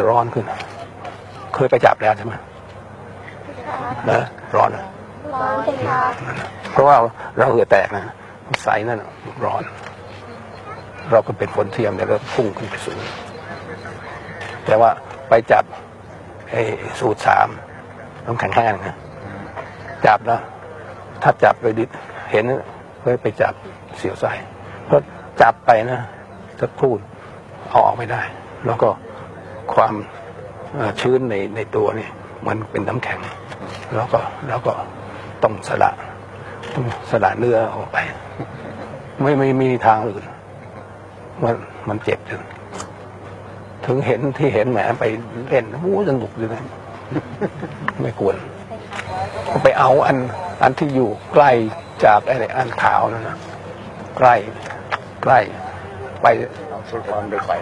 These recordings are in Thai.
ร้อนขึ้น เคยไปจับแล้วใช่ไหมนะร้อนอะร้อนสิคะเพราะว่าเราเหงื่อแตกนะใสนั่นน่ะร้อน เราก็เป็นฝนเทียมเนี่ยเราพุ่งขึ้นไปสูง แต่ว่าไปจับไอ้สูตรสามน้ำแข็งแห้งนะจับนะถ้าจับไปดิเห็นเฮ้ยไปจับเสียวไส้เพราะจับไปนะจะพูดเอาออกไม่ได้ แล้วก็ ความเอ่อชื้นในในตัวนี่มันเป็นน้ำแข็ง แล้วก็แล้วก็ต้องสละต้องสละเนื้อออกไป ไม่ไม่มีทางอื่นมันมันเจ็บจนถึงเห็นที่เห็นแหมไปเล่นวู้สนุกเลยนะไม่ควรไปเอาอัน อันที่อยู่ใกล้จากไอ้อันขาวนั่นนะใกล้ใกล้ไปเอาสุดความไปไป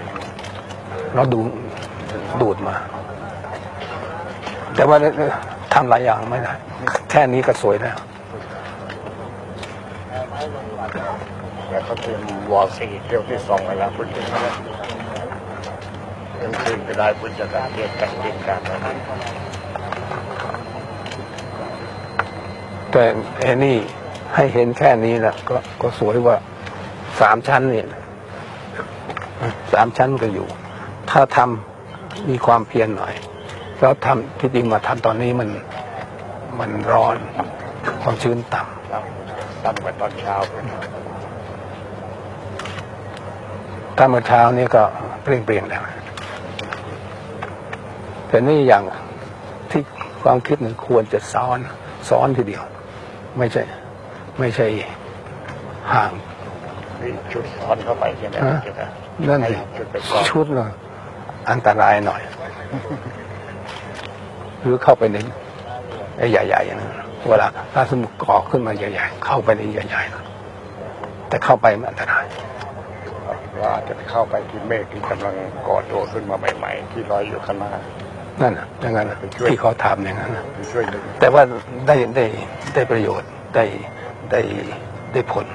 เราดู ดูดมา แต่ว่าทำหลายอย่างไม่ได้ แค่นี้ก็สวยแล้วแล้วก็เตรียมวอลซีเที่ยวที่สองเวลาพุทธศักราชยังคืนก็ได้พุทธศักาชเรียกกันเรียกกันะแต่ไอ้นี่ให้เห็นแค่นี้นะก็ก็สวยว่าสามชั้นเนี่ยสามชั้นก็อยู่ ถ้าทำ มีความเพียรหน่อย แล้วทำที่จริงมาทำตอนนี้มันมันร้อนความชื้นต่ครับตั้งแต่ตอนเช้าเลยำถ้าเมื่อเช้านี้ก็เปลี่ยนเปลี่ยนแล้วแต่นี่อย่างที่ความคิดมันควรจะซ้อนซ้อนทีเดียว ไม่ใช่ ไม่ใช่ห่างมีชุดซ้อนเข้าไปใช่ไหมฮะใช่ไหมนั่นให้สิชุดไปซ้อนชุดเลย อันตรายหน่อย หรือเข้าไปในไอ้ใหญ่ๆนะเวลาถ้าสมมติก่อขึ้นมาใหญ่ๆเข้าไปในใหญ่ๆนะแต่เข้าไปมันอันตรายว่าจะเข้าไปที่เมฆที่กำลังก่อตัวขึ้นมาใหม่ ๆ ที่ลอยอยู่ข้างหน้านั่นน่ะอย่างนั้นน่ะที่เขาทำอย่างนั้นน่ะไปช่วยดึงแต่ว่าได้ได้ได้ประโยชน์ได้ได้ได้ผล